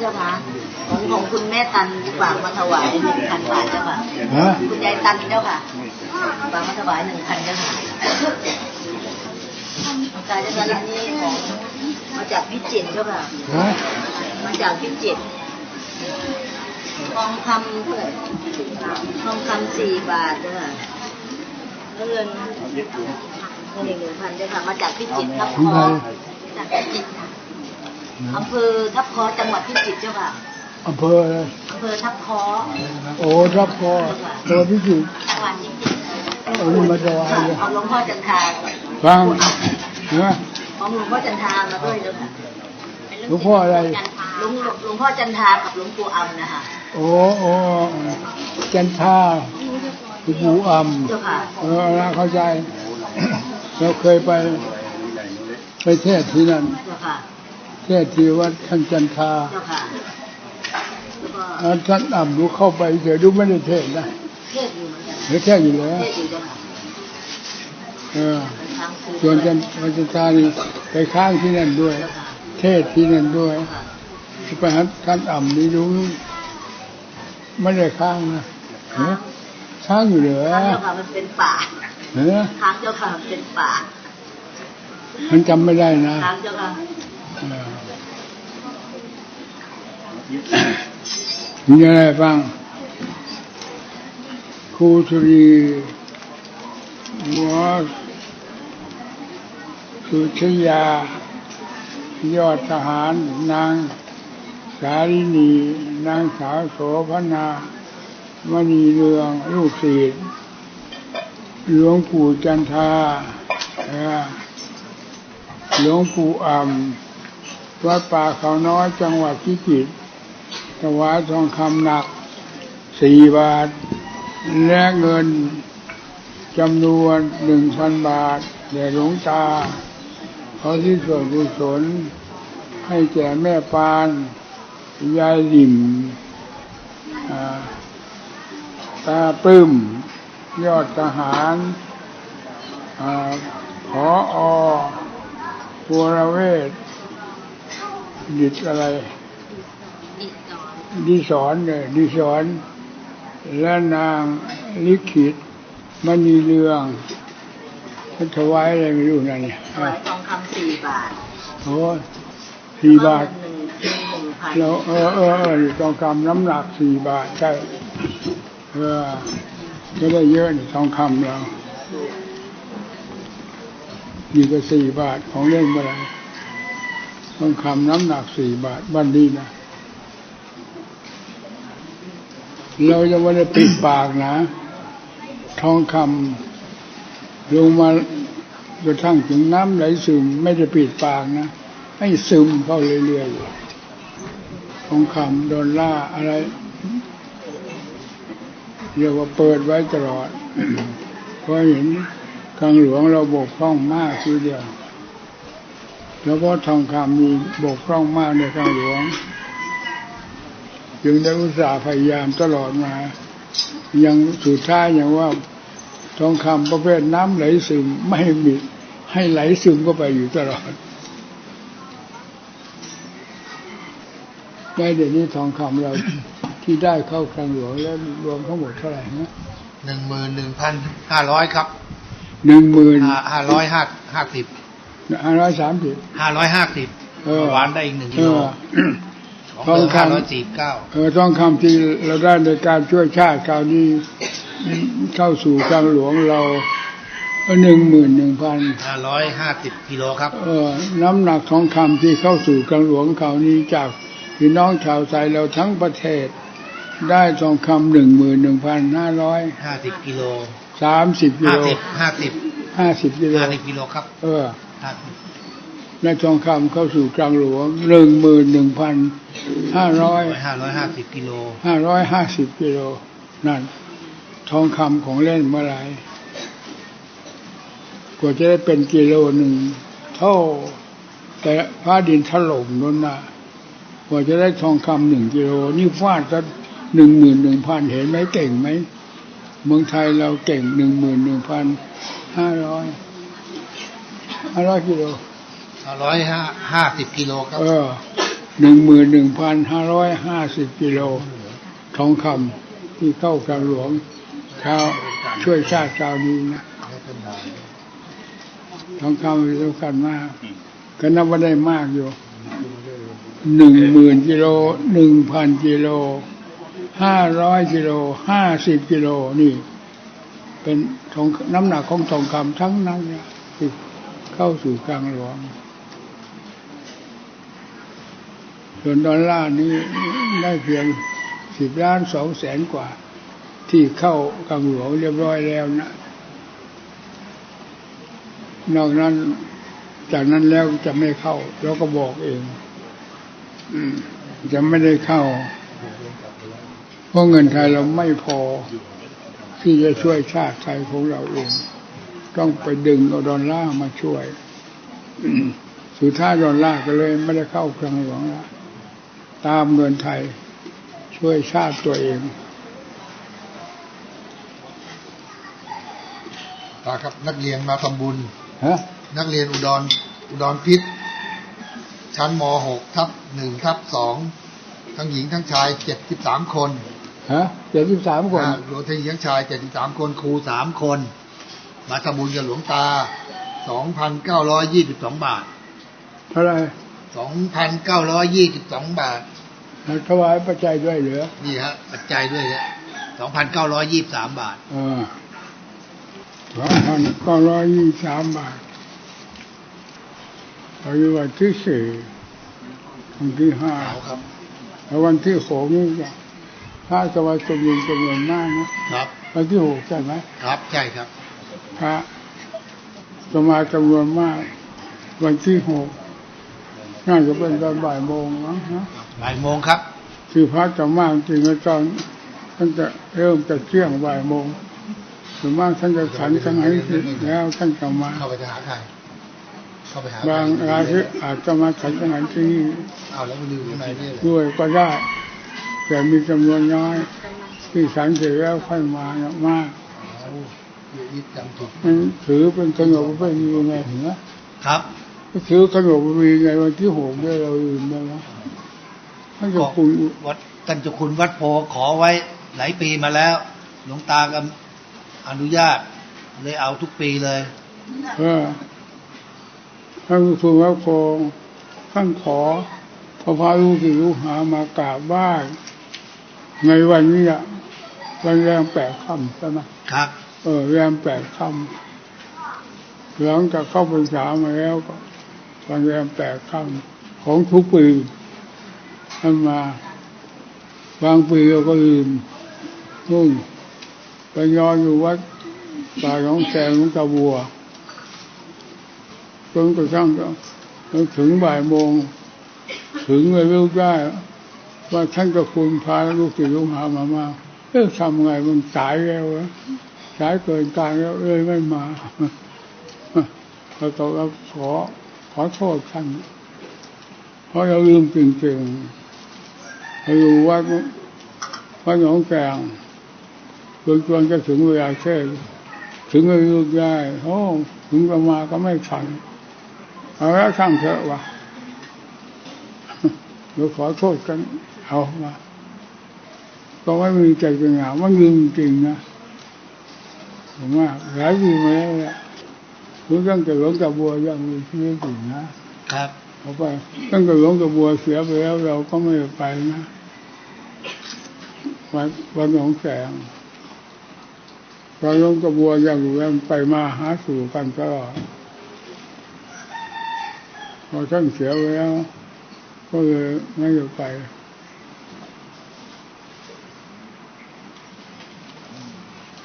เจ้าค่ะของของคุณแม่ตันฝากมาถวายหนึ่งพันบาทเจ้าค่ะฮะคุณยายตันเจ้าค่ะฝากมาถวายหนึ่งพันเจ้าค่ะกายเจ้าค่ะอันนี้ของมาจากพิจิตรเจ้าค่ะฮะมาจากพิจิตรทองคำเท่าไหร่ทองคำสี่บาทเจ้าค่ะแล้วเงินเงินอีกหนึ่งพันเจ้าค่ะมาจากพิจิตรทับคุณคใครอจากพิจิตรค่ะ อำเภอทับคอจังหวัดพิจิตรเจ้าค่ะอำเภออะไรอำเภอทับคอโอ้ทับพอตัวพิจิตรจังหวัดพิจิตรเอานี่มาถวายค่ะเลยเอาหลวงพ่อจันทราฟังฮะของหลวงพ่อจันทรามาด้วยเจ้าค่ะหลวงพ่ออะไรหลวงหลวงพ่อจันทรากับหลวงปู่อำนะคะโอ้โอ้จันทาหลวงปู่อ่ำเจ้าค่ะเออแล้วเข้าใจเราเคยไปไปเทศที่นั่น เจ้าค่ะเทศที่วัดท่านจันทาเจ้าค่ะแล้วก็แล้วท่านอ่ำรู้เข้าไปเฉยดูไม่ได้เทศนะเทศอยู่เหมือนกันหรือเทศอยู่แล้วเทศอยู่เจ้าค่ะเออเป็นทางคืนส่วนจันวันจันทานี่ไปค้างที่นั่นด้วยเจ้าค่ะเทศที่นั่นด้วยเจ้าค่ะไปหาท่านอ่ำนี่รู้ไม่ได้ค้างนะเฮ้ยค้างอยู่เหรอทางเจ้าค่ะมันเป็นป่าเฮ้ยทางเจ้าค่ะมันเป็นป่า มันจำไม่ได้นะทางเจ้าค่ะเออ มีอะไรบ้างครูสุรีหัวสุชยา ยอดทหาร นางสารินี นางสาวโสพนามณีเรืองลูกศิษย์หลวงปู่จันทาหลวงปู่อ่ำ วัดป่าเขาน้อยจังหวัดพิจิตรถวายทองคำหนักสี่บาท และเงินจำนวนหนึ่งพันบาทแด่หลวงตาเขอที่ส่วนกุศลให้แก่แม่ปานยายหลิมอ่าตาปลื้ม ยอดทหารอออบัวระเวศ ดิดอะไร ดิสอนเนี่ยดิสอน และนางลิขิตมณีเรืองมันถวายอะไรไม่รู้นั่นเนี่ยถวายทองคำสี่บาทโอ้ยสี่บาทหนึ่งหนึ่งพันเราเออเออเออนี่ทองคำน้ำหนักสี่บาทใช่เออก็ได้เยอะนี่ทองคำเรานี่ก็สี่บาทของเล่นเมื่อไหร ทองคำน้ำหนักสี่บาทวันนี้นะ เราจะไม่ได้ปิดปากนะ ทองคำลงมากระทั่งถึงน้ำไหลซึมไม่ได้ปิดปากนะ ให้ซึมเข้าเรื่อยๆทองคำดอลลาอะไรเรียกว่าเปิดไว้ตลอด เพราะเห็นกลางหลวงเราบกพร่องมากทีเดียว แล้วก็ทองคำมีบกพร่องมากในกลางหลวง จึงได้อุตส่าห์พยายามตลอดมา ยังสุดท้ายอย่างว่าทองคำประเภทน้ำไหลซึมไม่ให้มีให้ไหลซึมเข้าไปอยู่ตลอด ได้เดี๋ยวนี้ทองคำเราที่ได้เข้าคลังหลวงแล้วรวมทั้งหมดเท่าไหร่นะหนึ่งหมื่นหนึ่งพันห้าร้อยครับหนึ่งหมื่นห้าร้อยห้าห้าสิบ ห้าร้อยสามสิบห้าร้อยห้าสิบเออหวานได้อีกหนึ่งเอกิโลอของทองเดิมคำห้าร้อยสี่เก้าเออทองคำที่เราได้ในการช่วยชาติคราวนี้เข้าสู่คลังหลวงเราหนึ่งหมื่นหนึ่งพันห้าร้อยห้าสิบกิโลครับ เออ น้ำหนักทองคำที่เข้าสู่กลางหลวงเขาวนี้จากพี่น้องชาวไทยเราทั้งประเทศ ได้ทองคำหนึ่งหมื่นหนึ่งพันห้าร้อยห้าสิบกิโลสามสิบกิห้าโลสิบห้าสิบห้าสิบกิโลห้าสิบกิโลครับ เออ ห้าสิบได้ทองคำเข้าสู่กลางหลวงหนึ่งหมื่นหนึ่งพันห้าร้อยห้าร้อยห้าสิบกิโลห้าร้อยห้าสิบกิโลนั่น ทองคำของเล่นเมื่อไหรกว่าจะได้เป็นกิโลหนึ่งเท่า แต่ฟ้าดินถล่มนั่นนะกว่าจะได้ทองคำหนึ่งกิโลนี่ฟาดก็หนึ่งหมื่นหนึ่งพันเห็นไหมเก่งไหม เมืองไทยเราเก่งหนึ่งหมื่นหนึ่งพันห้าร้อย ห้าร้อยกิโลห้าร้อยห้าห้าสิบกิโลครับ เออหนึ่งหมื่นหนึ่งพันห้าร้อยห้าสิบกิโลทองคำที่เข้ากลางหลวงชาวช่วยชาติชาวนี้นะทองคำสำคัญมากก็นับว่าได้มากอยู่หนึ่งหมื่นกิโลหนึ่งพันกิโลห้าร้อยกิโลห้าสิบกิโลนี่ เป็นทองน้ำหนักของทองคำทั้งนั้นเนี่ยที่ เข้าสู่กลางหลวง ส่วนดอลลาร์นี้ได้เพียงสิบล้านสองแสนกว่า ที่เข้ากลางหลวงเรียบร้อยแล้วนะ นอกนั้นจากนั้นแล้วจะไม่เข้า เราก็บอกเองจะไม่ได้เข้า เพราะเงินไทยเราไม่พอที่จะช่วยชาติไทยของเราเอง ต้องไปดึงเอาดอลลาร์มาช่วยอืมสุดท้ายดอลลาร์ก็เลยไม่ได้เข้าคลังหลวงละตามเงินไทยช่วยชาติตัวเองตาครับนักเรียนมาทำบุญฮะนักเรียนอุดรอุดรพิษ ชั้นม .6 ทับหนึ่งทับสองทั้งหญิงทั้งชายเจ็ดสิบสามคนฮะเจ็ดสิบสามคนอ่ารวมทั้งหญิงทั้งชายเจ็ดสิบสามคนครูสามคน มาทำบุญกับหลวงตาสองพันเก้าร้อยยี่สิบสองบาทเท่าไหรสองพันเก้าร้อยยี่สิบสองบาทถวายปัจจัยด้วยเหรือนี่ฮะปัจจัยด้วยฮะสองพันเก้าร้อยยี่สิบสามบาทอ่าสองพันเก้าร้อยยี่สิบสามบาทอายุวันที่สี่วันที่ห้าเอาครับแล้ววันที่หกนี่จะพระจะมาจำนวนจำนวนมากนะครับ วันที่หกใช่ไหมครับ ใช่ครับ พระจะมาจำนวนมาก วันที่หกน่าจะเป็นตอนบ่ายโมงมั้งนะบ่ายโมงครับที่พระจะมากจริงก็ตอนท่านจะเริ่มจะเที่ยงบ่ายโมงส่วนมากท่านจะฉันทั้งนี้แล้วท่านจะมาเข้าไปจะหาใครเข้าไปหาบางรายที่อาจจะมาฉันทั้งนี้ที่นี่เอาแล้วมาลืมข้างในนี่เลยด้วยก็ได้แต่มีจำนวนน้อย ที่ฉันเสร็จแล้วค่อยมาเนี่ยมาก เอาเดี๋ยวยึดจำถูกมันถือเป็นขนมเป็นยังไงเหรอครับถือขนมมีไงวันที่หกได้เราลืมไปแล้วท่านจะคุณวัดท่านเจ้าคุณวัดโพขอไว้หลายปีมาแล้ว หลวงตาก็อนุญาต เลยเอาทุกปีเลยเออท่านคุณว่าโคงท่านขอพระพาลูกศิษย์ลูกหามากราบไหว้ในวันนี้อะวันแรมแปดค่ำใช่ไหมครับ เออแรมแปดคำหลังจากเข้าพรรษามาแล้วก็วันแรมแปดคำของทุกปีท่านมาบางปีเราก็ลืมนู่นไปนอนอยู่วัดป่าหนองแสงหลวงตาบัวจนกระทั่งก็ถึงบ่ายโมง ถึงเลยรู้ได้ว่าท่านก็คุณพาลูกศิษย์ลูกหามามาเอ๊ะทำไงมันสายแล้ววะ สายเกินการแล้วเอ้ยไม่มาเราต้องขอขอโทษท่านเพราะเราลืมจริงๆเราอยู่วัดวัดหนองแกงจนจนจะถึงเวลาเช่ถึงเลยรู้ได้โอ้ถึงจะมาก็ไม่ทันเอาแล้วช่างเถอะวะเราขอโทษกันเอามาก็ไม่มีใจจริงอะมันลืมจริงนะ ผมว่าหลายปีมาแล้วแหละรู้ตั้งแต่หลวงตาบัวยังมีชีวิตอยู่นะครับเอาไปตั้งแต่หลวงตาบัวเสียไปแล้ว เราก็ไม่ได้ไปนะวันวันหนองแสงตอนหลวงตาบัวยังอยู่ยังไปมาหาสู่กันตลอดพอท่านเสียไปแล้วก็เลยไม่ได้ไป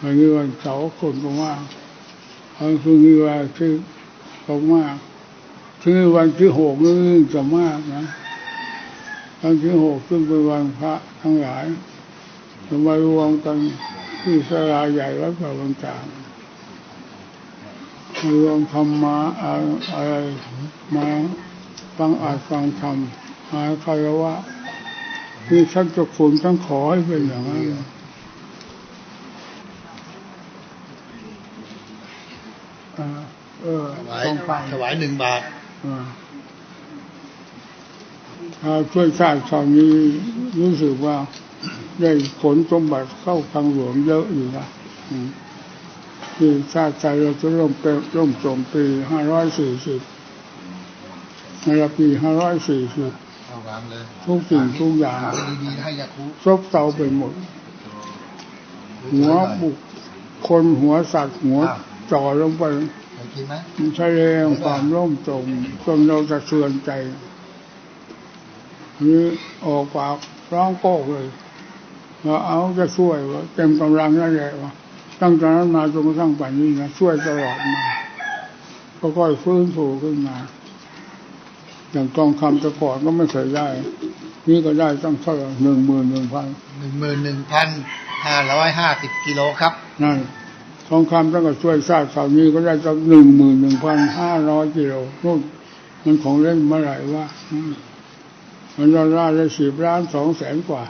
วันนี้วันเสาร์คนก็มากวันพรุ่งนี้วันที่ก็มากถึงวันที่หกนี่จะมากนะวันที่หกซึ่งเป็นวันพระทั้งหลายจะมารวมกันที่สลาใหญ่วัดพระบางจางมารวมธรรมะอะไรมาฟังอาจฟังธรรมหาคารวะนี่ท่านเจะฝุ่นต้งขอให้เป็นอย่างนั้นอ่าเออ ถวายต้องไปถวายหนึ่งบาทอ่าอ่าช่วยชาติตอนนี้รู้สึกว่าได้ผลสมบัติเข้าทางหลวงเยอะอยู่นะอืมที่ชาติใจเราจะร่มเป็นร่มจมปีห้าร้อยสี่สิบในปีห้าร้อยสี่สิบเอาวางเลยทุกสิ่งทุกอย่างหาไว้ดีๆให้ยาคูซบเซาไปหมด หัวบุคคลหัวสัตว์หัวจ่อลงไป เคยกินไหมแสดงความร่มจมจนเราจะเทือนใจนี่ออกปากร้องโก้เลยว่าเอาจะช่วยว่าเต็มกำลังนั่นแหละว่าตั้งแต่นั้นมาจนกระทั่งป่านนี้นะช่วยตลอดมาก็ค่อยฟื้นฟูขึ้นมา อย่างทองคำแต่ก่อนก็ไม่เคยได้ นี่ก็ได้ตั้งเท่าไหร่หนึ่งหมื่นหนึ่งพันหนึ่งหมื่นหนึ่งพันห้าร้อยห้าสิบกิโลครับนั่น ทองคำตั้งแต่ช่วยชาติสามีก็ได้ตั้งหนึ่งหมื่นหนึ่งพันห้าร้อยกิโลนู่นมันของเล่นเมื่อไหร่วะอืมมันดอลลาร์ได้สิบล้านสองแสนกว่า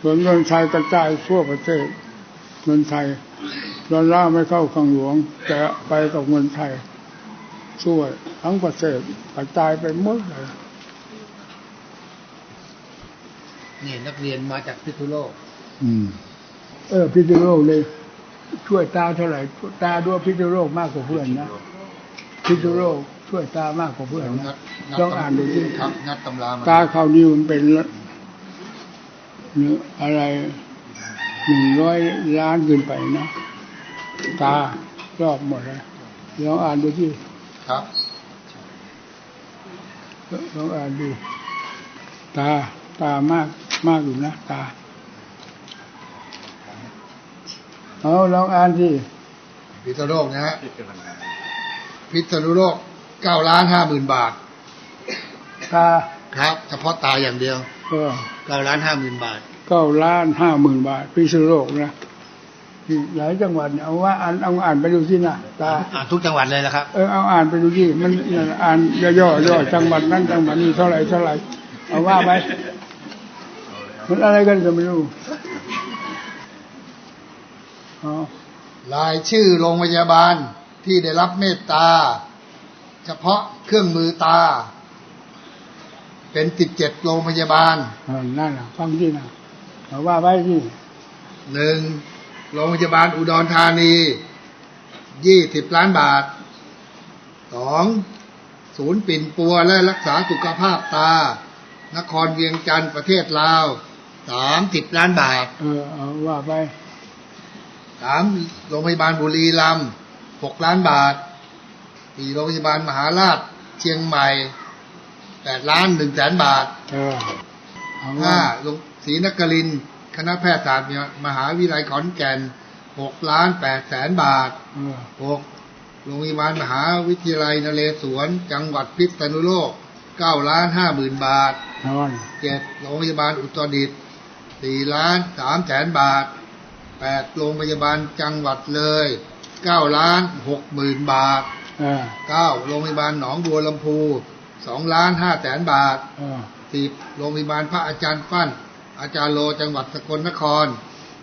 ส่วนเงินไทยกระจายทั่วประเทศเงินไทยดอลลาร์ไม่เข้าขังหลวง แต่ไปกับเงินไทยช่วยทั้งประเทศกระจายไปหมดเลยนี่นักเรียนมาจากพิษณุโลก อืม เออพิษณุโลกเลย ช่วยตาเท่าไหร่ตาด้วยพิษณุโลกมากกว่าเพื่อนนะพิษณุโลกช่วยตามากกว่าเพื่อนงันะดงัดต้องอ่านดูที่ครับงัดตำรามาตาเขานี่มันเป็นละเนื้ออะไรหนึ่งร้อยล้านขึ้นไปนะตารอบหมดเลยลองอ่านดูที่ครับลองอ่านดู ตาตามากมากอยู่นะ ตา เอาลองอ่านที่พิษณุโลกนะฮะพิษณุโลกเก้าล้านห้าหมื่นบาทตาครับ เฉพาะตาอย่างเดียวก็เก้าล้านห้าหมื่นบาทเก้าล้านห้าหมื่นบาท พิษณุโลกนะที่หลายจังหวัดเนี่ยเอาว่าอ่านเอาอ่านไปดูที่นะตาอ่านทุกจังหวัดเลยนะครับเออเอาอ่านไปดูที่มันนั่นอ่านย่อๆย่อจังหวัดนั้นจังหวัดนี้เท่าไหร่เท่าไหร่เอาว่าไปมันอะไรกันก็ไม่รู้อ๋อ รายชื่อโรงพยาบาลที่ได้รับเมตตา เฉพาะเครื่องมือตา เป็นสิบเจ็ดโรงพยาบาลเออนั่นน่ะฟังที่นะเอาว่าไปที่หนึ่งโรงพยาบาลอุดรธานียี่สิบล้านบาทสองศูนย์ปิ่นปัวและรักษาสุขภาพตา นครเวียงจันทร์ประเทศลาวสามสิบล้านบาท เออ เอาว่าไป สามโรงพยาบาลบุรีรัมย์หกล้านบาทสี่โรงพยาบาลมหาราชเชียงใหม่แปดล้านหนึ่งแสนบาทเออเอาห้าว่าโรงศรีนครินทร์คณะแพทยศาสตร์มหาวิทยาลัยขอนแก่นหกล้านแปดแสนบาทเออหกโรงพยาบาลมหาวิทยาลัยนเรศวร จังหวัดพิษณุโลกเก้าล้านห้าหมื่นบาทนอนเจ็ดโรงพยาบาลอุตรดิตถ์สี่ล้านสามแสนบาท แปดโรงพยาบาลจังหวัดเลยเก้าล้านหกหมื่นบาทเออเก้าโรงพยาบาลหนองบัวลำพูสองล้านห้าแสนบาทเออสิบโรงพยาบาลพระอาจารย์ฟั่นอาจารย์โลจังหวัดสกลนคร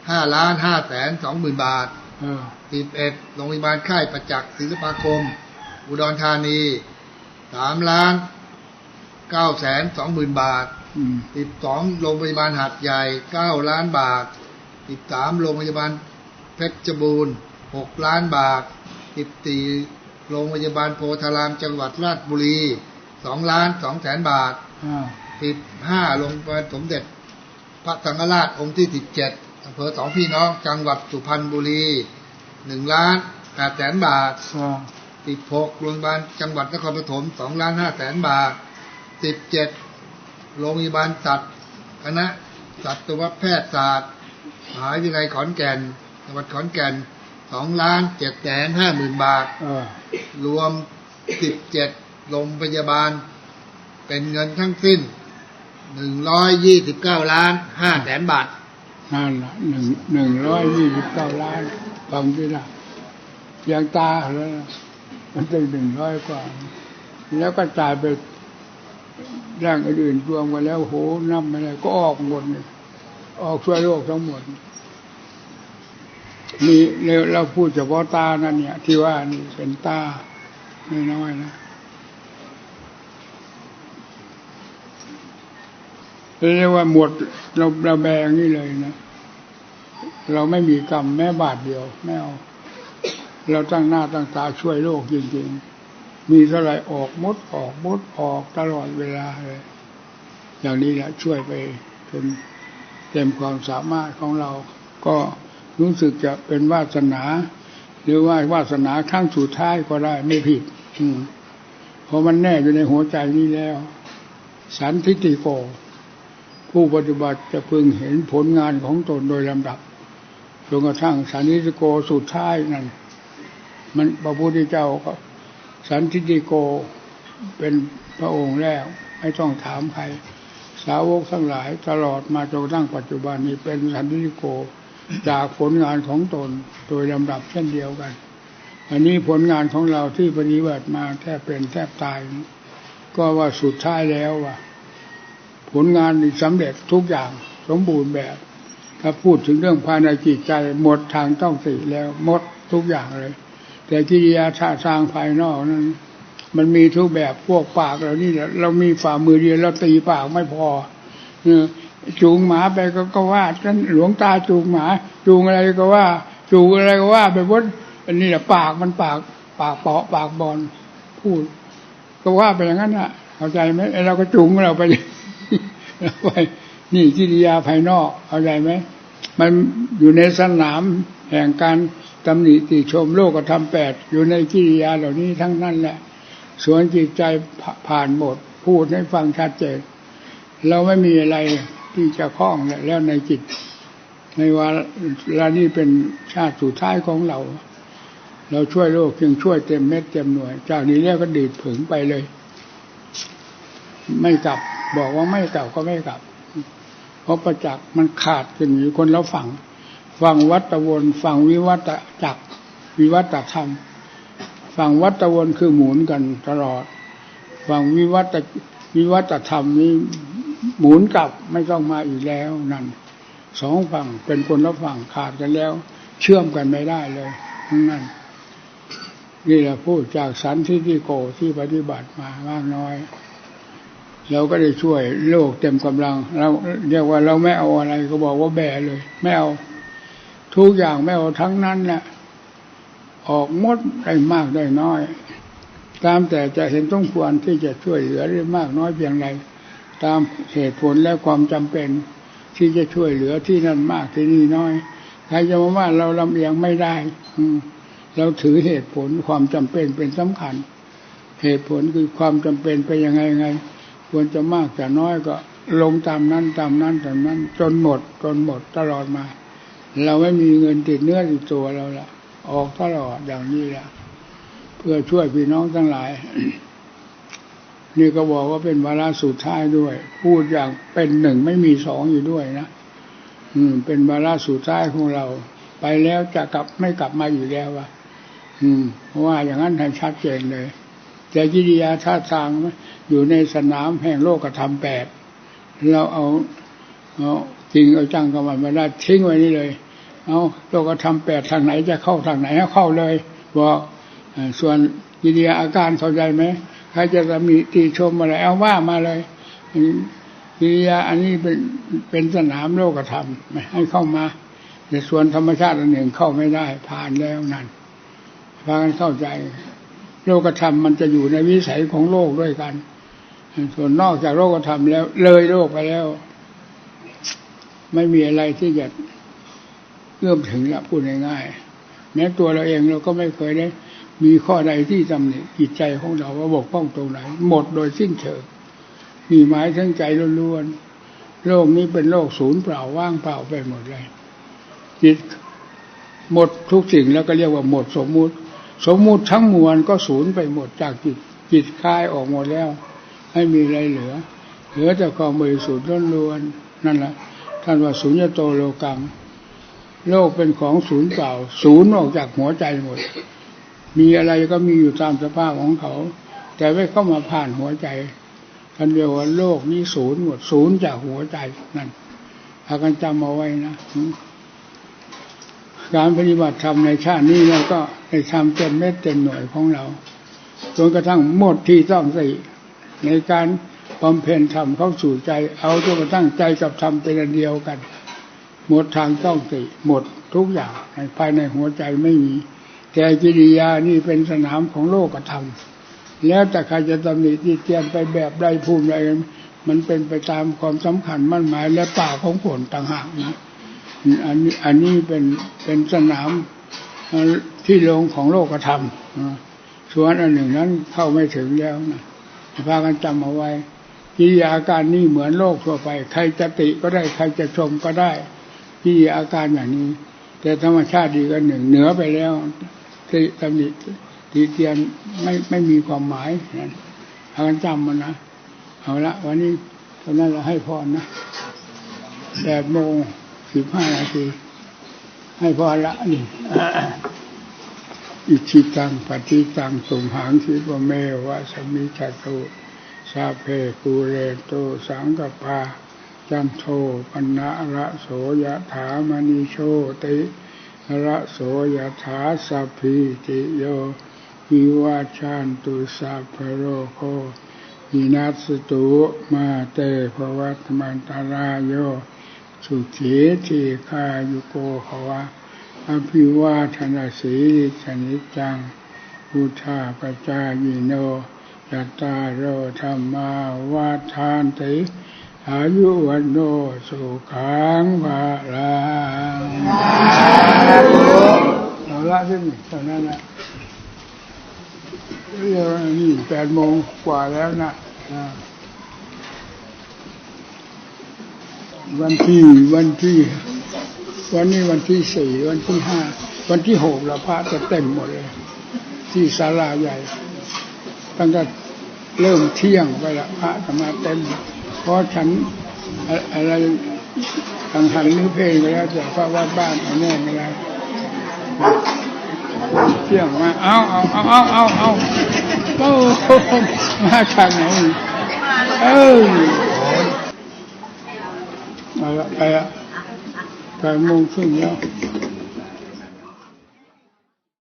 ห้าล้านห้าแสนสองหมื่นบาทเออสิบเอ็ดโรงพยาบาลค่ายประจักษ์ศิลปาคม อุดรธานีสามล้านเก้าแสนสองหมื่นบาทอืมสิบสองโรงพยาบาลหัดใหญ่เก้าล้านบาท สิบสามโรงพยาบาลเพชรบูรณ์หกล้านบาทสิบสี่โรงพยาบาลโพธารามจังหวัดราชบุรีสองล้านสองแสนบาทอ่าสิบห้าโรงพยาบาลสมเด็จ พระสังฆราชองค์ที่สิบเจ็ดอำเภอสองพี่น้องจังหวัดสุพรรณบุรีหนึ่งล้านแปดแสนบาทอ่าสิบหกโรงพยาบาลจังหวัดนครปฐมสองล้านห้าแสนบาทสิบเจ็ดโรงพยาบาลสัตว์คณะสัตวแพทยศาสตร์ มหาวิทยาลัยขอนแก่นจังหวัดขอนแก่นสองล้านเจ็ดแสนห้าหมื่นบาทเออรวมสิบเจ็ดโรงพยาบาล เป็นเงินทั้งสิ้นหนึ่งร้อยยี่สิบเก้าล้านห้าแสนบาทนั่นละหนึ่งหนึ่งร้อยยี่สิบเก้าล้านฟังที่นะอย่างตาแล้วนะมันเป็นหนึ่งร้อยกว่า แล้วก็จ่ายไปร่างอื่นๆรวมกันแล้วโหนับไม่ได้ก็ออกหมดเลย ออกช่วยโลกทั้งหมดนี่เราพูดเฉพาะตานั่นเนี่ย ที่ว่านี่เป็นตาน้อยๆนะเรียกว่าหมดเราเราแบงนี่เลยนะ เราไม่มีกรรมแม้บาทเดียวไม่เอาเราตั้งหน้าตั้งตาช่วยโลกจริงๆ มีเท่าไหร่ออกมดออกมดออกตลอดเวลาเลย อย่างนี้แหละช่วยไปจน เต็มความสามารถของเราก็รู้สึกจะเป็นวาสนา หรือว่าวาสนาครั้งสุดท้ายก็ได้ไม่ผิดอืมเพราะมันแน่อยู่ในหัวใจนี้แล้ว สันทิติโก ผู้ปฏิบัติจะพึงเห็นผลงานของตนโดยลำดับจนกระทั่งสันทิติโกสุดท้ายนั่นมันพระพุทธเจ้าก็สันทิติโกเป็นพระองค์แล้ว ไม่ต้องถามใคราวกทั้งหลายตลอดมาจนกระทั่งปัจจุบันนี้เป็นสันทิติโก จากผลงานของตนโดยลำดับเช่นเดียวกัน อันนี้ผลงานของเราที่ปฏิบัติมาแทบเป็นแทบตาย ก็ว่าสุดท้ายแล้วว่าผลงานนี่สำเร็จทุกอย่างสมบูรณ์แบบ ถ้าพูดถึงเรื่องภายในจิตใจหมดทางต้องสิแล้วหมดทุกอย่างเลย แต่กิริยาท่าทางภายนอกนั้น มันมีทุกแบบพวกปากเรานี่เรามีฝ่ามือเดียวเราตีปากไม่พอเออจูงหมาไปก็ก็ว่าท่านหลวงตาจูงหมา จูงอะไรก็ว่า จูงอะไรก็ว่าไปหมดอันนี้แหละปากมันปากปากเปาะปากบอลพูด ก็ว่าไปอย่างนั้นอะเข้าใจไหมไอ้เราก็จูงเราไปเราไปนี่กิริยาภายนอกเข้าใจไหมมันอยู่ในสนามแห่งการตำหนิติชมโลกธรรมแปดอยู่ในกิริยาเหล่านี้ทั้งนั้นแหละ ส่วนจิตใจผ่าผ่านหมด พูดให้ฟังชัดเจนเราไม่มีอะไรที่จะคล้องแล้วในจิต ในวาระนี้เป็นชาติสุดท้ายของเรา เราช่วยโลกเพียงช่วยเต็มเม็ดเต็มหน่วย จากนี้แล้วก็ดีดผึงไปเลย ไม่กลับ บอกว่าไม่กลับก็ไม่กลับ เพราะประจักษ์มันขาดกันอยู่คนละฝั่งฝั่งวัตวนฝั่งวิวัตจักวิวัตธรรม ฝั่งวัตวนคือหมุนกันตลอด ฝั่งวิวัตวิวัตธรรมนี้หมุนกลับไม่ต้องมาอีกแล้วนั่นสองฝั่งเป็นคนละฝั่งขาดกันแล้ว เชื่อมกันไม่ได้เลยนั่นนี่แหละพูดจากสันทิฏฐิโกที่ปฏิบัติมามากน้อย เราก็ได้ช่วยโลกเต็มกำลัง เราเรียกว่าเราไม่เอาอะไรก็บอกว่าแบเลย ไม่เอา ทุกอย่างไม่เอาทั้งนั้นแหละ ออกมดได้มากได้น้อย ตามแต่จะเห็นต้องควรที่จะช่วยเหลือได้มากน้อยเพียงไรตามเหตุผลและความจำเป็น ที่จะช่วยเหลือที่นั่นมากที่นี่น้อยใครจะมาว่าเราลำเอียงไม่ได้ อืเราถือเหตุผลความจำเป็นเป็นสำคัญ เหตุผลคือความจำเป็นไปยังไงไง ควรจะมากจะน้อยก็ลงตามนั้นตามนั้นตามนั้น จนหมดจนหมดตลอดมา เราไม่มีเงินติดเนื้อติดตัวเราละ ออกตลอดอย่างนี้ละเพื่อช่วยพี่น้องทั้งหลาย นี่ก็บอกว่าเป็นวาระสุดท้ายด้วย พูดอย่างเป็นหนึ่งไม่มีสองอยู่ด้วยนะอืม เป็นวาระสุดท้ายของเรา ไปแล้วจะกลับไม่กลับมาอยู่แล้ววะอืมเพราะว่าอย่างนั้นให้ชัดเจนเลย แต่กิริยาท่าทางอยู่ในสนามแห่งโลกธรรมแปดเราเอาเอาจริงเอาจังกับมันไม่ได้ทิ้งไว้นี่เลย เอาโลกธรรมแปดทางไหนจะเข้าทางไหนให้เข้าเลยบอกส่วนกิริยาอาการเข้าใจไหมใครจะมีตีชมอะไรเอาว่ามาเลยกิริยาอันนี้เป็นเป็นสนามโลกธรรมไม่ให้เข้ามาแต่ส่วนธรรมชาติอันหนึ่งเข้าไม่ได้ ผ่านแล้วนั่นพากันเข้าใจ โลกธรรมมันจะอยู่ในวิสัยของโลกด้วยกัน ส่วนนอกจากโลกธรรมแล้ว เลยโลกไปแล้ว ไม่มีอะไรที่จะ เอื้อมถึงละพูดง่ายๆแม้ตัวเราเองเราก็ไม่เคยได้ มีข้อใดที่ตำหนิจิตใจของเราว่าบกพร่องตรงไหน หมดโดยสิ้นเชิงมีหมายทั้งใจล้วนๆโลกนี้เป็นโลกศูนย์เปล่าว่างเปล่าไปหมดเลยจิตหมดทุกสิ่งแล้วก็เรียกว่าหมดสมมุติ สมมุติทั้งมวลก็สูญไปหมดจากจิตจิตคลายออกหมดแล้ว ไม่มีอะไรเหลือ เหลือแต่ความบริสุทธิ์ล้วนๆนั่นแหละท่านว่าสุญญโตโลกัง โลกเป็นของศูนย์เปล่า ศูนย์ออกจากหัวใจหมด มีอะไรก็มีอยู่ตามสภาพของเขา แต่ไม่เข้ามาผ่านหัวใจท่านเรียกว่าโลกนี้ศูนย์หมดศูนย์จากหัวใจนั่นพากันจำเอาไว้นะการปฏิบัติธรรมในชาตินี้เราก็ได้ทำเต็มเม็ดเต็มหน่วยของเราจนกระทั่งหมดที่ต้องสิในการบำเพ็ญธรรมเข้าสู่ใจ เอาจนกระทั่งใจกับธรรมเป็นอันเดียวกัน หมดทางต้องติ หมดทุกอย่างในภายในหัวใจไม่มี แต่กิริยานี่เป็นสนามของโลกธรรมแล้วแต่ใครจะตำหนิที่เตียนไปแบบใดภูมิใดมันเป็นไปตามความสำคัญมั่นหมาย และป่าของผลต่างหากนะอันนี้อันนี้เป็นเป็นสนามที่ลงของโลกธรรมส่วนอันหนึ่งนั้นเข้าไม่ถึงแล้วนะพากันจำเอาไว้กิริยาอาการนี้เหมือนโลกทั่วไป ใครจะติก็ได้ใครจะชมก็ได้ กิริยาอาการอย่างนี้ แต่ธรรมชาติดีกันหนึ่งเหนือไปแล้วติตำหนิติเตียนไม่ไม่มีความหมายนั่นพากันจำมันนะเอาละวันนี้ตอนนั้นเราให้พรนะแปดโมงสิบห้านาทีให้พรละนี่อิชิตังปฏิตังสุมหังคิปเมวะสมมิจตุสาเพปูเรโตสังกปา จันโทปนะระโสยถามณิโชติระโสยถาสัพพิติโยวิวาชันตุสัพพโรโควินัสตุมาเตภวัตมันตรายโยสุขีทีคายุโกภวะอภิวาทนาสีิสนิจจังพุทธาปจายโนยัตตาโรธรรมา วาทานติ อายุวันโนสุขังภาลังเอาละที่นี่เท่านั้นนะเรียกนี่แปดโมงกว่าแล้วนะวันที่วันที่ วันนี้วันที่สี่วันที่ห้าวันที่หกเราพระจะเต็มหมดเลย ที่ศาลาใหญ่ตั้งแต่เริ่มเที่ยงไปละพระจะมาเต็ม เพราะฉันอะไรทังหันหรือเพลงไปแล้วแต่พระวัดบ้านเอาแน่ไม่ได้เที่ยงมาเอาเอาเอาเอาเอาเอาโอ้มาทางไหนเออมาละไปละแปดโมงครึ่งแล้ว